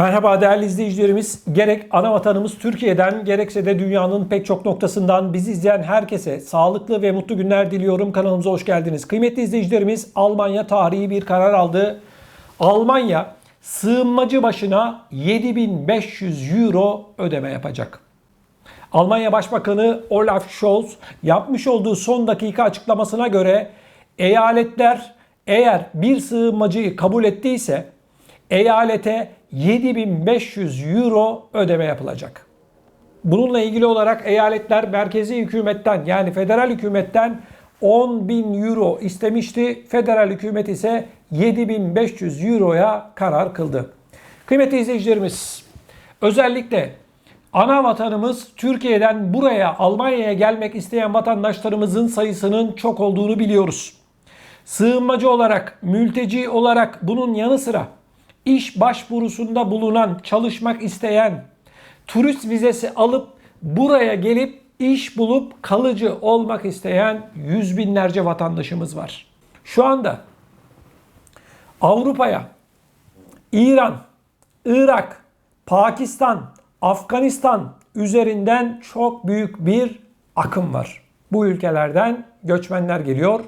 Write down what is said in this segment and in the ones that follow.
Merhaba değerli izleyicilerimiz. Gerek ana vatanımız Türkiye'den gerekse de dünyanın pek çok noktasından bizi izleyen herkese sağlıklı ve mutlu günler diliyorum. Kanalımıza hoş geldiniz. Kıymetli izleyicilerimiz Almanya tarihi bir karar aldı. Almanya sığınmacı başına 7500 euro ödeme yapacak. Almanya Başbakanı Olaf Scholz yapmış olduğu son dakika açıklamasına göre eyaletler eğer bir sığınmacıyı kabul ettiyse eyalete 7500 euro ödeme yapılacak. Bununla ilgili olarak eyaletler merkezi hükümetten yani federal hükümetten 10 bin euro istemişti. Federal hükümet ise 7500 euroya karar kıldı. Kıymetli izleyicilerimiz özellikle ana vatanımız Türkiye'den buraya Almanya'ya gelmek isteyen vatandaşlarımızın sayısının çok olduğunu biliyoruz. Sığınmacı olarak, mülteci olarak bunun yanı sıra iş başvurusunda bulunan, çalışmak isteyen, turist vizesi alıp buraya gelip iş bulup kalıcı olmak isteyen yüz binlerce vatandaşımız var. Şu anda Avrupa'ya İran, Irak, Pakistan, Afganistan üzerinden çok büyük bir akım var. Bu ülkelerden göçmenler geliyor.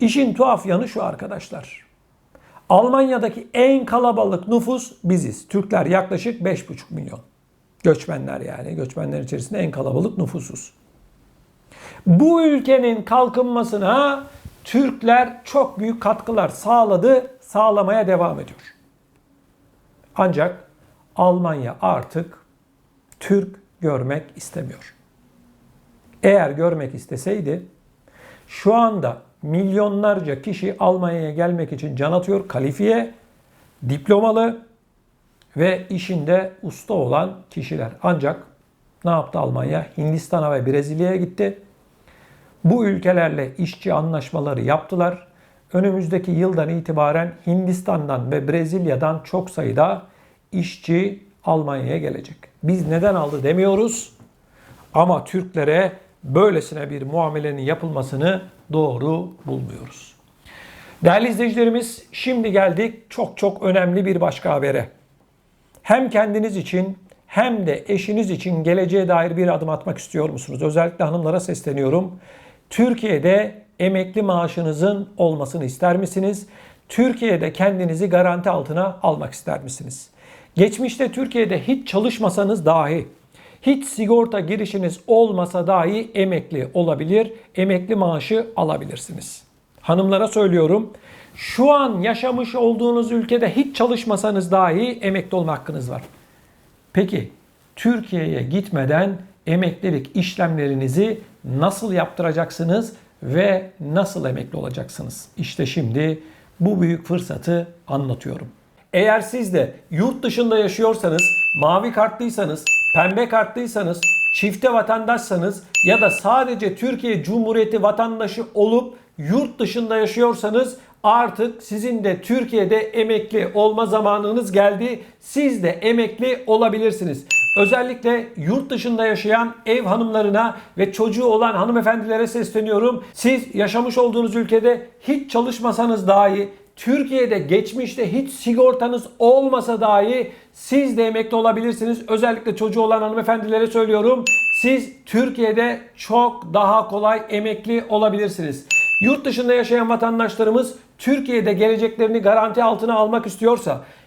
İşin tuhaf yanı şu arkadaşlar. Almanya'daki en kalabalık nüfus biziz. Türkler yaklaşık 5,5 milyon. Göçmenler yani. Göçmenler içerisinde en kalabalık nüfusuz. Bu ülkenin kalkınmasına Türkler çok büyük katkılar sağladı, sağlamaya devam ediyor. Ancak Almanya artık Türk görmek istemiyor. Eğer görmek isteseydi şu anda milyonlarca kişi Almanya'ya gelmek için can atıyor. Kalifiye, diplomalı ve işinde usta olan kişiler. Ancak ne yaptı Almanya? Hindistan'a ve Brezilya'ya gitti. Bu ülkelerle işçi anlaşmaları yaptılar. Önümüzdeki yıldan itibaren Hindistan'dan ve Brezilya'dan çok sayıda işçi Almanya'ya gelecek. Biz neden aldı demiyoruz ama Türklere böylesine bir muamelenin yapılmasını doğru bulmuyoruz. Değerli izleyicilerimiz şimdi geldik çok çok önemli bir başka habere. Hem kendiniz için hem de eşiniz için geleceğe dair bir adım atmak istiyor musunuz? Özellikle hanımlara sesleniyorum. Türkiye'de emekli maaşınızın olmasını ister misiniz? Türkiye'de kendinizi garanti altına almak ister misiniz? Geçmişte Türkiye'de hiç çalışmasanız dahi hiç sigorta girişiniz olmasa dahi emekli olabilir, emekli maaşı alabilirsiniz. Hanımlara söylüyorum, şu an yaşamış olduğunuz ülkede hiç çalışmasanız dahi emekli olma hakkınız var. Peki Türkiye'ye gitmeden emeklilik işlemlerinizi nasıl yaptıracaksınız ve nasıl emekli olacaksınız? İşte şimdi bu büyük fırsatı anlatıyorum. Eğer siz de yurt dışında yaşıyorsanız, mavi kartlıysanız, pembe kartlıysanız, çifte vatandaşsanız ya da sadece Türkiye Cumhuriyeti vatandaşı olup yurt dışında yaşıyorsanız artık sizin de Türkiye'de emekli olma zamanınız geldi. Siz de emekli olabilirsiniz. Özellikle yurt dışında yaşayan ev hanımlarına ve çocuğu olan hanımefendilere sesleniyorum. Siz yaşamış olduğunuz ülkede hiç çalışmasanız dahi Türkiye'de geçmişte hiç sigortanız olmasa dahi siz de emekli olabilirsiniz. Özellikle çocuğu olan hanımefendilere söylüyorum. Siz Türkiye'de çok daha kolay emekli olabilirsiniz. Yurt dışında yaşayan vatandaşlarımız Türkiye'de geleceklerini garanti altına almak istiyorsa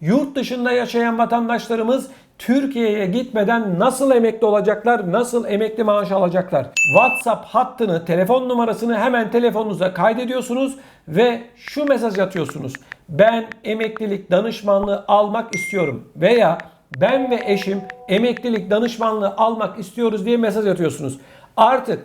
yurt dışında yaşayan vatandaşlarımız Türkiye'ye gitmeden nasıl emekli olacaklar, nasıl emekli maaş alacaklar? WhatsApp hattını, telefon numarasını hemen telefonunuza kaydediyorsunuz ve şu mesaj atıyorsunuz. Ben emeklilik danışmanlığı almak istiyorum veya ben ve eşim emeklilik danışmanlığı almak istiyoruz diye mesaj atıyorsunuz. Artık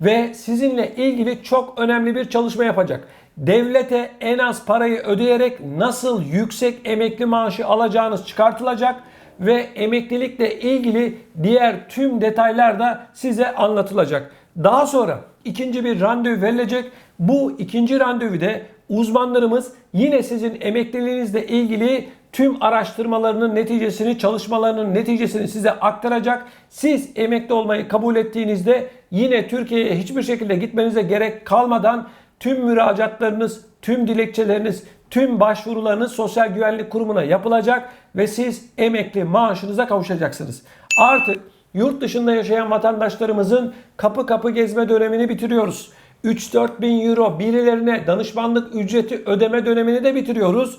ve sizinle ilgili çok önemli bir çalışma yapacak. Devlete en az parayı ödeyerek nasıl yüksek emekli maaşı alacağınız çıkartılacak ve emeklilikle ilgili diğer tüm detaylar da size anlatılacak. Daha sonra ikinci bir randevu verilecek. Bu ikinci randevuda uzmanlarımız yine sizin emekliliğinizle ilgili tüm araştırmalarının neticesini, çalışmalarının neticesini size aktaracak. Siz emekli olmayı kabul ettiğinizde yine Türkiye'ye hiçbir şekilde gitmenize gerek kalmadan tüm müracaatlarınız, tüm dilekçeleriniz, tüm başvurularınız Sosyal Güvenlik Kurumu'na yapılacak ve siz emekli maaşınıza kavuşacaksınız. Artık yurt dışında yaşayan vatandaşlarımızın kapı kapı gezme dönemini bitiriyoruz. 3-4 bin euro birilerine danışmanlık ücreti ödeme dönemini de bitiriyoruz.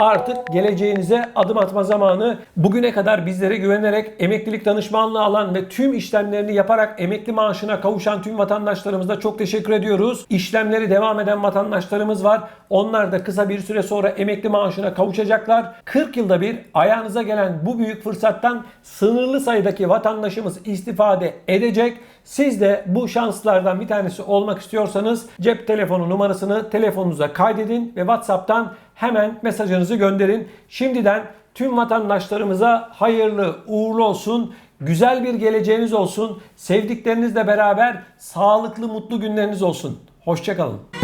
artık geleceğinize adım atma zamanı. Bugüne kadar bizlere güvenerek emeklilik danışmanlığı alan ve tüm işlemlerini yaparak emekli maaşına kavuşan tüm vatandaşlarımıza çok teşekkür ediyoruz. İşlemleri devam eden vatandaşlarımız var. Onlar da kısa bir süre sonra emekli maaşına kavuşacaklar. 40 yılda bir ayağınıza gelen bu büyük fırsattan sınırlı sayıdaki vatandaşımız istifade edecek. Siz de bu şanslardan bir tanesi olmak istiyorsanız cep telefonu numarasını telefonunuza kaydedin ve WhatsApp'tan hemen mesajınızı gönderin. Şimdiden tüm vatandaşlarımıza hayırlı uğurlu olsun. Güzel bir geleceğiniz olsun. Sevdiklerinizle beraber sağlıklı mutlu günleriniz olsun. Hoşçakalın.